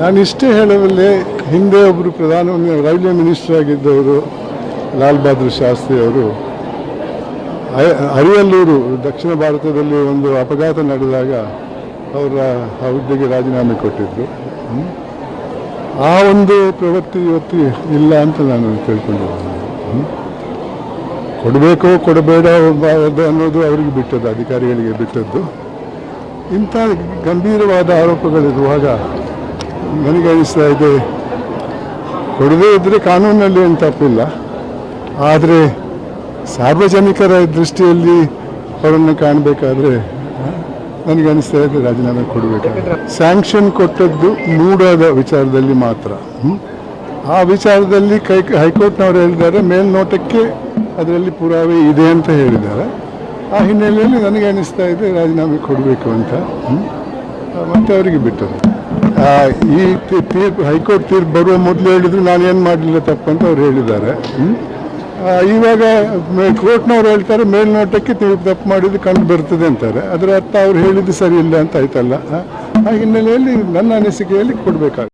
ನಾನು ಇಷ್ಟೇ ಹೇಳಬಲ್ಲೆ, ಹಿಂದೆ ಒಬ್ಬರು ಪ್ರಧಾನ ರೈಲ್ವೆ ಮಿನಿಸ್ಟರ್ ಆಗಿದ್ದವರು, ಲಾಲ್ ಬಹದ್ದೂರ್ ಶಾಸ್ತ್ರಿ ಅವರು ಅರಿಯಲ್ಲೂರು ದಕ್ಷಿಣ ಭಾರತದಲ್ಲಿ ಒಂದು ಅಪಘಾತ ನಡೆದಾಗ ಅವರ ಹುದ್ದೆಗೆ ರಾಜೀನಾಮೆ ಕೊಟ್ಟಿದ್ದರು ಆ ಒಂದು ಪ್ರವೃತ್ತಿ ಇವತ್ತು ಇಲ್ಲ ಅಂತ ನಾನು ತಿಳ್ಕೊಂಡಿದ್ದೇನೆ. ಕೊಡಬೇಕೋ, ಕೊಡಬೇಡ ಅನ್ನೋದು ಅವರಿಗೆ ಬಿಟ್ಟದ್ದು, ಅಧಿಕಾರಿಗಳಿಗೆ ಬಿಟ್ಟದ್ದು. ಇಂಥ ಗಂಭೀರವಾದ ಆರೋಪಗಳಿರುವಾಗ ನನಗೆ ಅನಿಸ್ತಾ ಇದೆ, ಕೊಡದೇ ಇದ್ದರೆ ಕಾನೂನಲ್ಲಿ ಏನು ತಪ್ಪಿಲ್ಲ. ಆದರೆ ಸಾರ್ವಜನಿಕರ ದೃಷ್ಟಿಯಲ್ಲಿ ಅವರನ್ನು ಕಾಣಬೇಕಾದ್ರೆ ನನಗೆ ಅನಿಸ್ತಾ ಇದೆ ರಾಜೀನಾಮೆ ಕೊಡಬೇಕಾದ್ರೆ. ಸ್ಯಾಂಕ್ಷನ್ ಕೊಟ್ಟದ್ದು ಮೂಡಾದ ವಿಚಾರದಲ್ಲಿ ಮಾತ್ರ? ಆ ವಿಚಾರದಲ್ಲಿ ಕೈ, ಹೈಕೋರ್ಟ್ನವರು ಹೇಳಿದ್ದಾರೆ, ಮೇಲ್ನೋಟಕ್ಕೆ ಅದರಲ್ಲಿ ಪುರಾವೆ ಇದೆ ಅಂತ ಹೇಳಿದ್ದಾರೆ. ಆ ಹಿನ್ನೆಲೆಯಲ್ಲಿ ನನಗೆ ಅನಿಸ್ತಾ ಇದೆ ರಾಜೀನಾಮೆ ಕೊಡಬೇಕು ಅಂತ? ಮತ್ತೆ ಅವರಿಗೆ ಬಿಟ್ಟರು. ಈ ತೀರ್ಪು, ಹೈಕೋರ್ಟ್ ತೀರ್ಪು ಬರುವ ಮೊದಲು ಹೇಳಿದ್ರು ನಾನು ಏನು ಮಾಡಲಿಲ್ಲ ತಪ್ಪಂತ ಅವ್ರು ಹೇಳಿದ್ದಾರೆ. ಇವಾಗ ಕೋರ್ಟ್ನವ್ರು ಹೇಳ್ತಾರೆ, ಮೇಲ್ನೋಟಕ್ಕೆ ನೀವು ತಪ್ಪು ಮಾಡಿದ್ದು ಕಂಡು ಬರ್ತದೆ ಅಂತಾರೆ. ಅದರ ಅರ್ಥ ಅವ್ರು ಹೇಳಿದ್ದು ಸರಿ ಇಲ್ಲ ಅಂತ ಆಯ್ತಲ್ಲ. ಆ- ಹಿನ್ನೆಲೆಯಲ್ಲಿ ನನ್ನ ಅನಿಸಿಕೆಯಲ್ಲಿ ಕೊಡಬೇಕಾಗುತ್ತೆ.